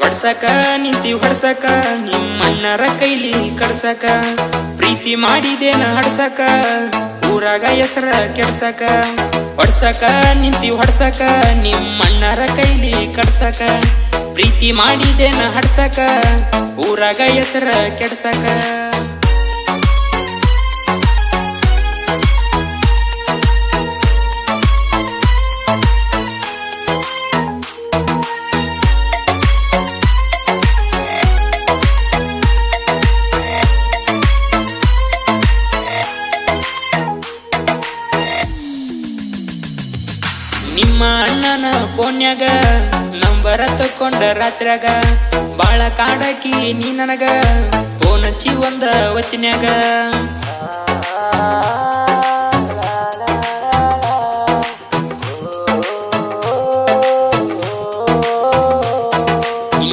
ಹೊಡ್ಸಕ ನಿಂತಿ ಹೊಡ್ಸಕ ನಿಮ್ಮಣ್ಣರ ಕೈಲಿ ಕಡ್ಸಕ ಪ್ರೀತಿ ಮಾಡಿದೇನ ಹಡ್ಸಕ, ಊರಾಗ ಹೆಸರ ಕೆಡ್ಸಕ. ಹೊಡ್ಸಕ, ನಿಂತಿ ಹೊಡ್ಸಕ ನಿಮ್ಮಣ್ಣರ ಕೈಲಿ ಕಡ್ಸಕ ಪ್ರೀತಿ ಮಾಡಿದೇನ ಹಡ್ಸಕ ಊರಾಗ ಹೆಸರ ಕೆಡ್ಸಕ. ನಿಮ್ಮ ಅಣ್ಣನ ಪೋನ್ಯಾಗ ನಂಬರ ತಕೊಂಡ ರಾತ್ರ್ಯಾಗ. ಬಾಳ ಕಾಡಕಿ ನೀ ನನಗ. ಫೋನ್ ಹಚ್ಚಿ ಒಂದ ಹೊತ್ತಿನ್ಯಾಗ.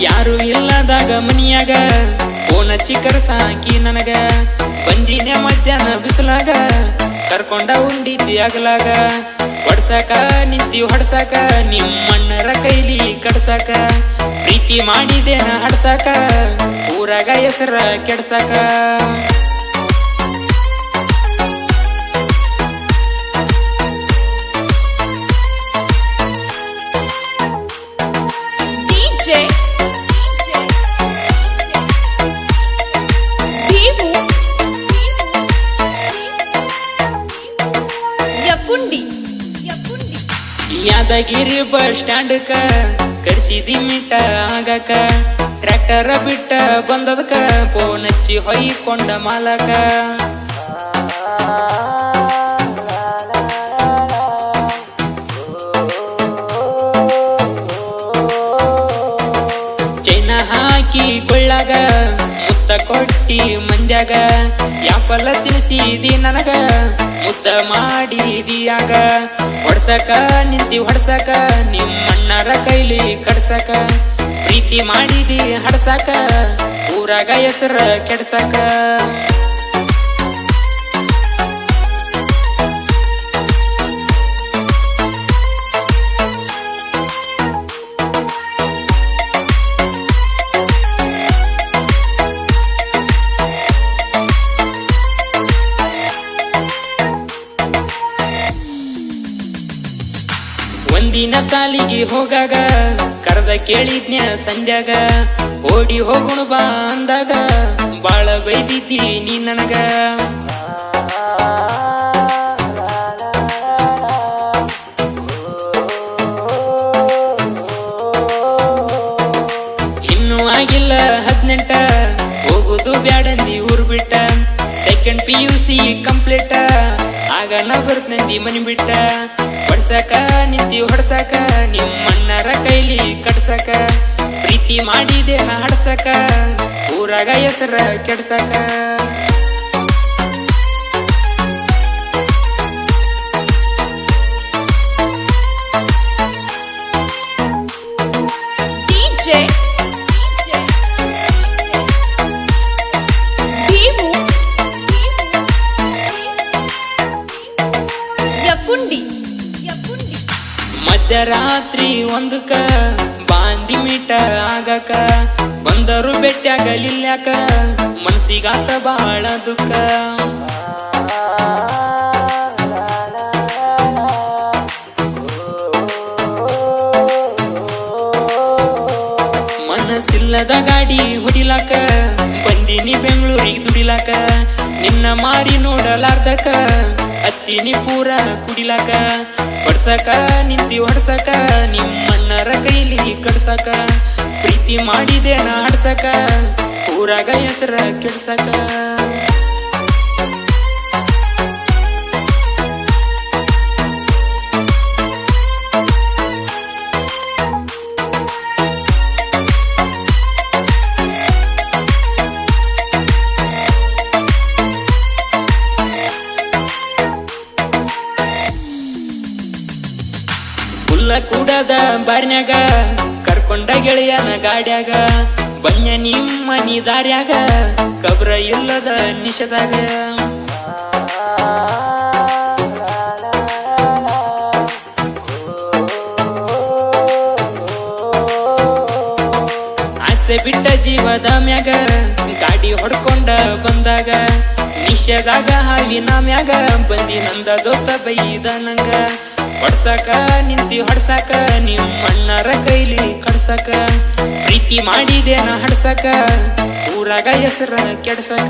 ಯಾರು ಇಲ್ಲದಾಗ ಮನಿಯಾಗ. ಫೋನ್ ಹಚ್ಚಿ ಕರ್ಸಾಕಿ ನನಗ. ಬಂದಿನ ಮಧ್ಯಾಹ್ನ ಬಿಸಿಲಾಗ. ಕರ್ಕೊಂಡ ಉಂಡಿದ್ದಿ ಅಗಲಾಗ. ಹೊಡ್ಸಾಕ ನಿಂತಿ ಹೊಡ್ಸಾಕ ನಿಮ್ಮಣ್ಣರ ಕೈಲಿ ಕಡ್ಸಾಕ ಪ್ರೀತಿ ಮಾಡಿದೇನ ಹಡ್ಸಾಕ ಊರಾಗ ಹೆಸರ ಕೆಡ್ಸಾಕ. ಡಿಜೆ ಯಾದಗಿರಿ ಬಸ್ ಸ್ಟ್ಯಾಂಡ್ಕ ಕರ್ಸಿದಿ ಮೀಟ ಆಗಕ. ಟ್ರ್ಯಾಕ್ಟರ ಬಿಟ್ಟ ಬಂದದಕ ಫೋನ್ ಹಚ್ಚಿ ಹೊಯ್ಕೊಂಡ ಮಾಲಕ. ಚೈನ ಹಾಕಿ ಕೊಳ್ಳಾಗ ಕೊಟ್ಟಿ ಮಂಜಾಗ ಯಾಪಲ ತಿನ್ಸಿದಿ ನನಗ. ಮುದ್ದ ಮಾಡಿದಿಯಾಗ. ಹೊಡ್ಸಕ ನಿಂತಿ ಹೊಡ್ಸಕ ನಿಮ್ಮಣ್ಣರ ಕೈಲಿ ಕಡ್ಸಕ. ಪ್ರೀತಿ ಮಾಡಿದಿ ಹಡ್ಸಕ ಊರಾಗ ಹೆಸರ ಕೆಡ್ಸಕ. ಸಾಲಿಗೆ ಹೋಗಾಗ, ಕರೆದ ಕೇಳಿದ್ನ್ಯ ಸಂಧ್ಯಾಗ ಓಡಿ ಹೋಗುಣ ಬಾ ಅಂದಾಗ, ಬಾಳ ಬೈದಿದ್ದಿ ನೀ ನನಗ. ಇನ್ನೂ ಆಗಿಲ್ಲ ಹದಿನೆಂಟ, ಹೋಗುದು ಬ್ಯಾಡಂದಿ ಊರು ಬಿಟ್ಟ second P U C complete ಆಗ ನಾ ಬರ್ತಂದಿ ಮನಿ ಬಿಟ್ಟ. ಹೊಡ್ಸಕ ನಿಂತಿ ಹೊಡ್ಸಕ ನಿಮ್ಮಣ್ಣರ ಕೈಲಿ ಕಟ್ಸಕ ಪ್ರೀತಿ ಮಾಡಿದೆ ನಾ ಹಡ್ಸಕ ಊರಾಗ ಹೆಸರ ಕೆಡ್ಸಕ ಯಕುಂಡಿ ಮಧ್ಯರಾತ್ರಿ ಒಂದಕ ಬಾಂದಿ ಮೀಟ ಆಗಕ, ಬಂದರು ಬೆಟ್ಟಾಗಲಿಲ್ಯಾಕ ಮನಸ್ಸಿಗಾತ ಬಾಳ ದುಃಖ. ಮನಸ್ಸಿಲ್ಲದ ಗಾಡಿ ಹೊಡಿಲಾಕ, ಬಂದಿನಿ ಬೆಂಗಳೂರಿಗೆ ದುಡಿಲಾಕ, ನಿನ್ನ ಮಾರಿ ನೋಡಲಾರ್ದಕ ಹತ್ತಿನಿ ಪೂರ ಕುಡಿಲಾಕ, ಬಡ್ಸಕ, ನಿಂತಿ ಹೊಡ್ಸಕ ನಿಮ್ಮಣ್ಣರ ಕೈಲಿ ಕಡ್ಸಕ ಪ್ರೀತಿ ಮಾಡಿದೆ ನಾ ಆಡ್ಸಕ ಊರಾಗ ಹೆಸರ ಕೆಡ್ಸಕ. ಕೂಡದ ಬಾರ್ನ್ಯಾಗ, ಕರ್ಕೊಂಡ ಗೆಳೆಯನ ಗಾಡ್ಯಾಗ, ಬನ್ಯ ನಿಮ್ಮ ನೀ ದಾರ್ಯಾಗ ಕಬ್ರ ಇಲ್ಲದ ನಿಷದಾಗ ಆಸೆ ಬಿಟ್ಟ ಜೀವದ ಮ್ಯಾಗ, ಗಾಡಿ ಹೊಡ್ಕೊಂಡ ಬಂದಾಗ ನಿಷದಾಗ ಹಾವಿನ ಮ್ಯಾಗ, ಬಂದಿ ನಂದ ದೋಸ್ತ ಬೈದ ನಂಗ. ಹೊಡ್ಸಾಕ ನಿಂತಿ ಹೊಡ್ಸಕ ನಿಮ್ಮ ಅಣ್ಣರ ಕೈಲಿ ಕಡ್ಸಕ ಪ್ರೀತಿ ಮಾಡಿದೇನ ಹಡ್ಸಕ ಊರಾಗ ಹೆಸರ ಕೆಡ್ಸಕ.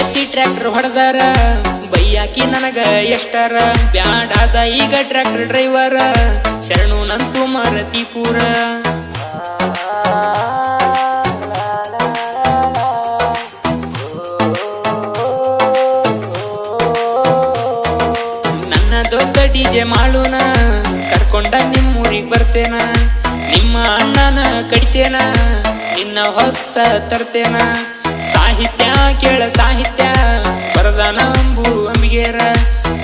ಎತ್ತಿ ಟ್ರ್ಯಾಕ್ಟರ್ ಹೊಡೆದಾರ, ಬೈಯಾಕಿ ನನಗ ಎಷ್ಟರ. ಬ್ಯಾಡಾದ ಈಗ ಟ್ರ್ಯಾಕ್ಟರ್ ಡ್ರೈವರ, ಶರಣು ನಂತು ಮಾರತಿ ಪೂರ. ನನ್ನ ದೋಸ್ತ ಡಿಜೆ ಮಾಳುನ ಕರ್ಕೊಂಡ ನಿಮ್ಮೂರಿಗೆ ಬರ್ತೇನ. ನಿಮ್ಮ ಅಣ್ಣನ ಕಡಿತೇನ, ನಿನ್ನ ಹೊತ್ತ ತರ್ತೇನ. ಸಾಹಿತ್ಯ ಕೇಳ ಸಾಹಿತ್ಯ. ಬರದಾನ ಅಂಬು ಅಂಬಿಗೇರ.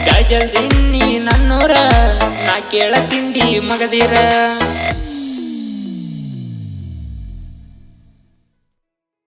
ಗಜಲ್ ದಿನ್ನಿ ನನ್ನೂರ. ನಾ ಕೇಳ ತಿಂಡಿ ಮಗದೀರ